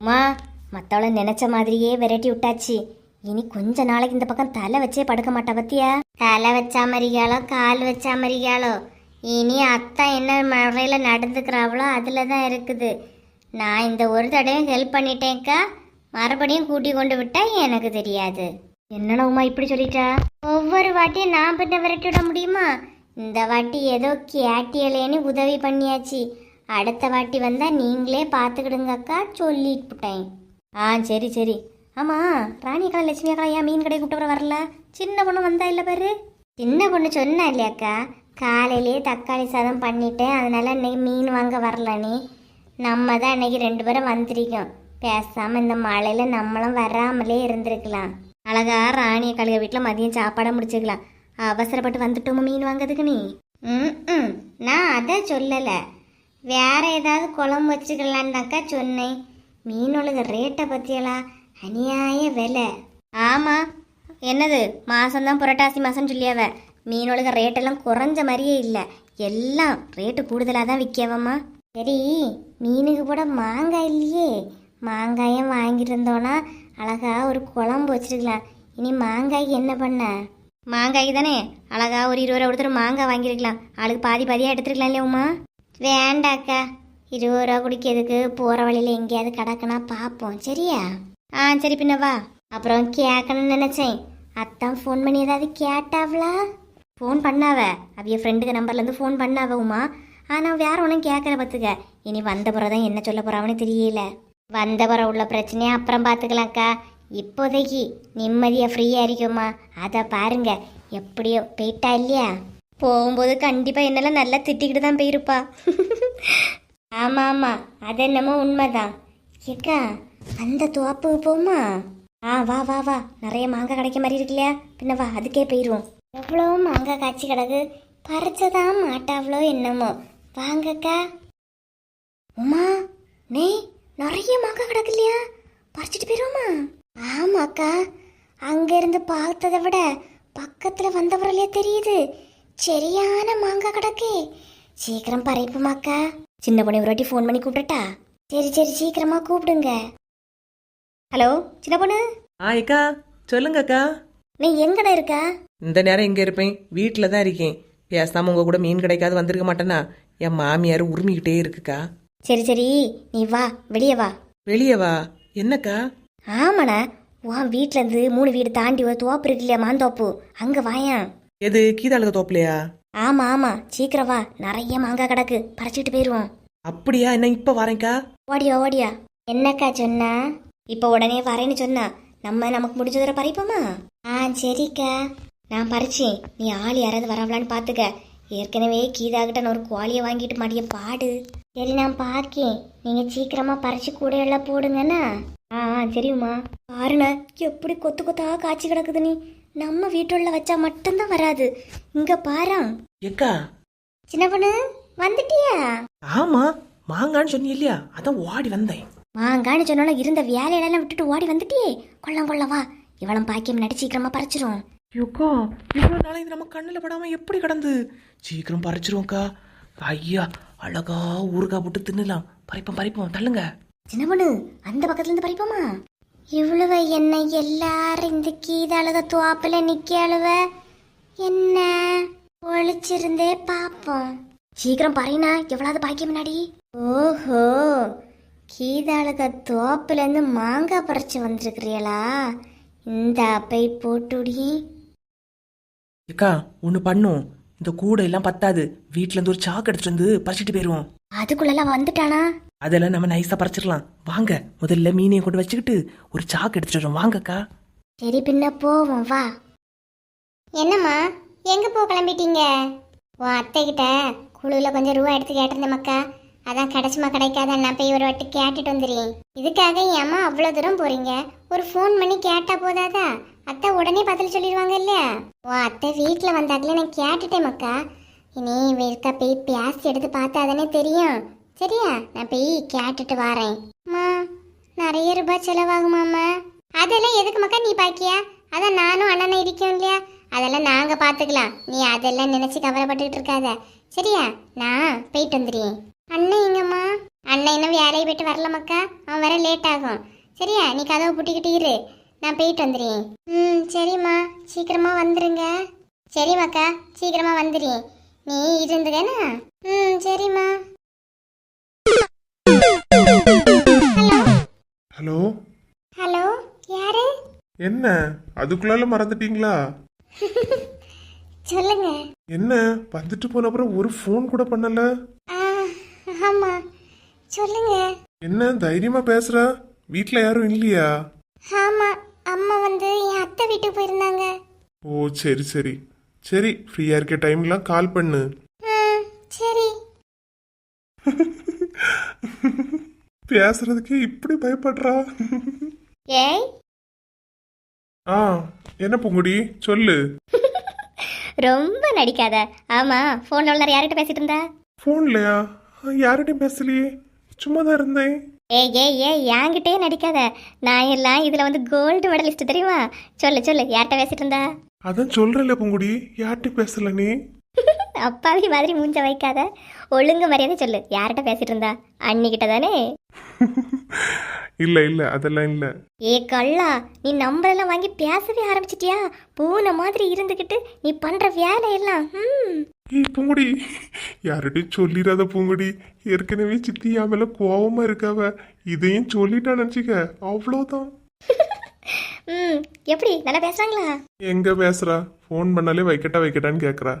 அம்மா மத்தவளை நினைச்ச மாதிரியே விரட்டி விட்டாச்சு. இனி கொஞ்ச நாளைக்கு இந்த பக்கம் தலை வச்சே படுக்க மாட்டா பத்தியா? தலை வச்சா மரியாளோ கால் வச்சா மரியாளோ? இனி அத்தா என்ன முறையில் நடந்துக்கிறாவளோ அதில் தான் இருக்குது. நான் இந்த ஒரு தடவையும் ஹெல்ப் பண்ணிட்டேன்க்கா. மறுபடியும் கூட்டி கொண்டு விட்டா எனக்கு தெரியாது. என்னடா உமா இப்படி சொல்லிட்டா? ஒவ்வொரு வாட்டியும் நான் பின்ன விரட்டி விட முடியுமா? இந்த வாட்டி ஏதோ கேட்டியலேன்னு உதவி பண்ணியாச்சு. அடுத்த வாட்டி வந்தால் நீங்களே பார்த்துக்கிடுங்க அக்கா சொல்லிவிட்டேன் ஆ சரி சரி. ஆமாம் ராணி அக்கா லட்சுமி அக்கா ஏன் மீன் கடை கூப்பிட்டு வரல? சின்ன பொண்ணு வந்தா இல்லை பாரு. சின்ன பொண்ணு சொன்னா இல்லையாக்கா? காலையிலேயே தக்காளி சாதம் பண்ணிட்டேன். அதனால் இன்னைக்கு மீன் வாங்க வரலனே நம்ம தான் இன்னைக்கு ரெண்டு பேரும் வந்திருக்கோம். பேசாமல் இந்த மழையில நம்மளும் வராமலே இருந்திருக்கலாம். அழகா ராணி கழுக வீட்டில் மதியம் சாப்பாடை முடிச்சுக்கலாம். அவசரப்பட்டு வந்துட்டோமா மீன் வாங்கிறதுக்கு நீ? ம் ம். நான் அதை சொல்லலை. வேற ஏதாவது குழம்பு வச்சுக்கலான்னாக்கா சொன்னேன். மீனொழுக ரேட்டை பற்றியலாம் அநியாய விலை. ஆமாம் என்னது மாதம்தான் புரட்டாசி மாதம் சொல்லியாவ. மீனொழுக ரேட்டெல்லாம் குறைஞ்ச மாதிரியே இல்லை. எல்லாம் ரேட்டு கூடுதலாக தான் விற்கவம்மா. சரி மீனுக்கு கூட மாங்காய் இல்லையே. மாங்காயம் வாங்கிட்டு அழகாக அழகா ஒரு குழம்பு வச்சுருக்கலாம். இனி மாங்காய்க்கு என்ன பண்ண? மாங்காய்க்கு தானே அழகா ஒரு இருபது ரூபா கொடுத்துட்டு மாங்காய் வாங்கியிருக்கலாம் ஆளுக்கு பாதி பாதியாக எடுத்துருக்கலாம் இல்லையா உமா? வேண்டாக்கா. இருபது ரூபா குடிக்கிறதுக்கு போகிற வழியில் எங்கேயாவது கிடக்குனா பார்ப்போம். சரியா? ஆ சரி பின்ன வா. அப்புறம் கேட்கணும்னு நினச்சேன். அத்தான் ஃபோன் பண்ணி ஏதாவது கேட்டாவளா? ஃபோன் பண்ணாவ. அவிய ஃப்ரெண்டுக்கு நம்பர்லேருந்து ஃபோன் பண்ணாவ உமா. ஆனால் வேற ஒன்றும் கேட்கல பார்த்துக்க இனி வந்த பிறகு தான் என்ன சொல்ல போறாவன்னு தெரியல. வந்த பிறகு உள்ள பிரச்சனையை அப்புறம் பார்த்துக்கலாம்க்கா இப்போதைக்கு நிம்மதியாக ஃப்ரீயாக இருக்குமா அதை பாருங்க. எப்படியோ போயிட்டா இல்லையா? போகும்போது கண்டிப்பாக என்னெல்லாம் நல்லா திட்டிக்கிட்டு தான் போயிருப்பா. ஆமாம் ஆமாம் அது என்னமோ உண்மைதான். ஏக்கா அந்த தோப்புக்கு போமா ஆ வா வா வா. நிறைய மாங்காய் கிடைக்க மாதிரி இருக்கு இல்லையா? பின்ன வா அதுக்கே போயிடுவோம் எவ்வளோ மாங்காய் காய்ச்சி கிடக்கு? பறிச்சதான் மாட்டாவளோ என்னமோ. வாங்கக்கா. உமா நே நிறைய மாங்காய் கிடக்கு இல்லையா? பறிச்சிட்டு போயிருவோமா? ஆமாக்கா. அங்கேருந்து பார்த்ததை விட பக்கத்தில் வந்தவரையிலே தெரியுது. சரியான மாங்காய் கிடக்கு சீக்கிரம் பறிப்புமாக்கா சின்ன பொண்ணு ஒரு வாட்டி ஃபோன் பண்ணி கூப்பிடட்டா சரி சரி சீக்கிரமா கூப்பிடுங்க ஹலோ சின்ன பொண்ணு ஆ அக்கா சொல்லுங்க அக்கா நீ எங்கடா இருக்கா இந்த நேரம் எங்க இருப்பேன் வீட்டில் தான் இருக்கேன் பேசாம உங்க கூட மீன் கிடைக்காது வந்திருக்க மாட்டேனா என் மாமியார் உரிமிக்கிட்டே இருக்குக்கா சரி சரி நீ வா வெளியே வா வெளியே வா என்னக்கா ஆமாண்ணா உன் வீட்ல இருந்து மூணு வீடு தாண்டி ஒரு தோப்பு இருக்கு இல்லையா மாந்தோப்பு அங்க வாயான் எது கீதாளுக்கு தோப்பலையா? ஆமா ஆமா. சீக்கிரம் வா. நிறைய மாங்காய் கிடக்கு. பறிச்சிட்டு போயிருவோம். அப்படியா? என்ன இப்ப வரேன்க்கா? ஓடியா ஓடியா. என்னக்கா சொன்னா? இப்போ உடனே வரேன்னு சொன்னா. நம்ம நமக்கு முடிஞ்ச தடவை பறிப்போமா? ஆ சரிக்கா. நான் பறிச்சேன். நீ ஆள் யாராவது வரவலான்னு பார்த்துக்க ஏற்கனவே கீதா கிட்ட நான் ஒரு கோழியை வாங்கிட்டு மாட்டிய பாடு. சரி நான் பார்க்கேன் நீங்க சீக்கிரமா பறிச்சு கூட எல்லாம் போடுங்கண்ணா ஆ ஆ சரிம்மா பாருண்ண. எப்படி கொத்து கொத்தா காய்ச்சி கிடக்குது நீ. நம்ம வீட்டுள்ள வச்சா மட்டும்தான் வராது. இங்க பாரு. எக்கா சின்ன பொண்ணு வந்துட்டியா? ஆமா மாங்கான்னு சொன்னீ இல்லையா அதான் ஓடி வந்தேன். மாங்கான்னு சொன்னாலும் இருந்த வேலையெல்லாம் விட்டுட்டு ஓடி வந்துட்டியே. கொள்ளம் கொள்ளம் வா. இவளும் பாக்கியம் நடி சீக்கிரமா பறிச்சிரும். ஐயோக்கா இவ்வளோ நாளை இது நம்ம கண்ணில் படாம எப்படி கடந்து? சீக்கிரம் பறிச்சிருவோம்க்கா. ஐயா அழகா ஊறுகாய் போட்டு தின்னலாம். பறிப்போம் பறிப்போம் தள்ளுங்க. சின்ன பொண்ணு அந்த பக்கத்துல இருந்து பறிப்போமா? இவ்வளவு என்ன எல்லாரும் இந்த கீதாளுக துவாப்புல நிக்க அழுவ? என்ன? ஒளிச்சிருந்தே பாப்போம். சீக்கிரம் பறினா எவ்வளவு பாக்கியம் முன்னாடி? ஓஹோ கீதாளுக தோப்புல இருந்து மாங்காய் பறிச்சு வந்திருக்கிறீங்களா இந்த அப்பை போட்டுடி. ஏக்கா ஒன்று பண்ணும். இந்த கூடை எல்லாம் பத்தாது. வீட்ல இருந்து ஒரு சாக்கு எடுத்துட்டு வந்து பறிச்சிட்டு போயிருவோம். அதுக்குள்ளெல்லாம் வந்துட்டானா? அதெல்லாம் நம்ம நைஸா பறிச்சிடலாம். வாங்க முதல்ல மீனையும் கொண்டு வச்சுக்கிட்டு ஒரு சாக்கு எடுத்துட்டு வரோம். வாங்கக்கா. சரி பின்ன போவோம் வா. என்னம்மா எங்க போ கிளம்பிட்டீங்க? உன் அத்தை கிட்ட குழுவில் கொஞ்சம் ரூபா எடுத்து கேட்டிருந்தேன் மக்கா. அதான் கிடைச்சுமா கிடைக்காத? நான் போய் ஒரு வாட்டி கேட்டுட்டு வந்துடுறேன் இதுக்காக ஏம்மா அவ்வளோ தூரம் போறீங்க? ஒரு ஃபோன் பண்ணி கேட்டா போதாதா? அத்தை உடனே பதில் சொல்லிடுவாங்க இல்லையா? உன் அத்தை வீட்டில் வந்தாக்கல நான் கேட்டுட்டேன் மக்கா. இனி இருக்கா போய் பேசி எடுத்து பார்த்தா தானே தெரியும். சரியா? நான் போய் கேட்டுட்டு வரேன். அம்மா நிறைய ரூபாய் செலவாகுமாம்மா அதெல்லாம் எதுக்கு மக்கா நீ பாக்கியா? அதான் நானும் அண்ணனும் இருக்கோம் இல்லையா? அதெல்லாம் நாங்க பாத்துக்கலாம். நீ அதெல்லாம் நினைச்சு கவலைப்பட்டுக்கிட்டு இருக்காத. சரியா? நான் போயிட்டு வந்துடுறேன். அண்ணன் எங்கம்மா? அண்ணன் இன்னும் வேலையை போயிட்டு வரல மக்கா. அவன் வர லேட் ஆகும். சரியா? நீ கதவை பூட்டிக்கிட்டு இரு. நான் போயிட்டு வந்துடுறேன். ம் சரிம்மா. சீக்கிரமா வந்துருங்க. சரிம்மாக்கா சீக்கிரமா வந்துடுறேன். நீ இருந்துக்கண்ணா ம் சரிம்மா. ஹலோ ஹலோ யாரு? என்ன? அதுக்குள்ளால மறந்துட்டீங்களா? சொல்லுங்க. என்ன? வந்துட்டு போன அப்புறம் ஒரு ஃபோன் கூட பண்ணல? ஆமா. சொல்லுங்க. என்ன? தைரியமா பேசுற? வீட்ல யாரும் இல்லையா? ஆமா அம்மா வந்து என் அத்தை வீட்டுக்கு போயிருந்தாங்க. ஓ சரி சரி. சரி ஃப்ரீயா இருக்க டைம்லாம் கால் பண்ணு. சரி. பேசுறதுக்கே இப்படி பயப்படுறா? ஏய். ஆ என்ன பூங்குடி? சொல்லு. ரொம்ப நடிக்காத. ஆமா ஃபோன்ல உள்ள யார்கிட்ட பேசிட்டு இருந்தா? ஃபோன்லையா யார்கிட்டயும் பேசலையே. சும்மா தான் இருந்தேன். ஏய் ஏய் ஏய் என்கிட்டயே நடிக்காத. நான் எல்லாம் இதுல வந்து கோல்டு மெடலிஸ்ட் தெரியுமா? சொல்லு சொல்லு யார்கிட்ட பேசிட்டு இருந்தா? அதான் சொல்றல பூங்குடி யார்கிட்டயும் பேசல நீ? அப்பாவி மாதிரி மூஞ்ச வைக்காத. ஒழுங்கு மரியாதை சொல்லு. யார்கிட்ட பேசிட்டு இருந்தா? அண்ணிக்கிட்ட தானே? இல்ல இல்ல. அதெல்லாம் இல்ல. ஏ கள்ளா நீ நம்பர் எல்லாம் வாங்கி பேசவே ஆரம்பிச்சிட்டியா? பூனை மாதிரி இருந்துகிட்டு நீ பண்ற வேலையெல்லாம் ம். ஏய் பூங்குடி. யார்கிட்டயும் சொல்லிடாத பூங்குடி. ஏற்கனவே சித்தி என் மேல கோவமா இருக்காவ. இதையும் சொல்லிட்டா நினைச்சுக்க. அவ்வளோதான் ம் எப்படி? நல்லா பேசுறாங்களா? எங்க பேசுறா? ஃபோன் பண்ணாலே வைக்கட்டா வைக்கட்டான்னு கேக்குறா.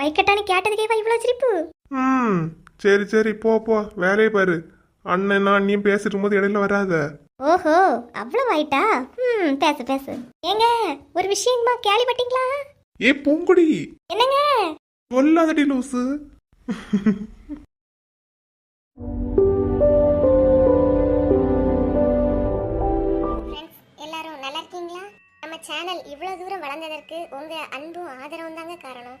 வைக்கட்டான்னு கேட்டதுக்கே இவ்வளோ சிரிப்பு? ம் சரி சரி போ போ வேலையை பாரு. அண்ணன் நான் அண்ணியும் பேசிட்டு போது இடையில வராத. ஓஹோ அவ்வளோ ஆயிட்டா? ம் பேசு பேசு. ஏங்க ஒரு விஷயமா கேள்விப்பட்டீங்களா? ஏ பூங்குடி. என்னங்க? சொல்லாதடி லூசு. எல்லாரும் நல்லா இருக்கீங்களா? நம்ம சேனல் இவ்வளோ தூரம் வளர்ந்ததற்கு உங்கள் அன்பும் ஆதரவும் தாங்க காரணம்.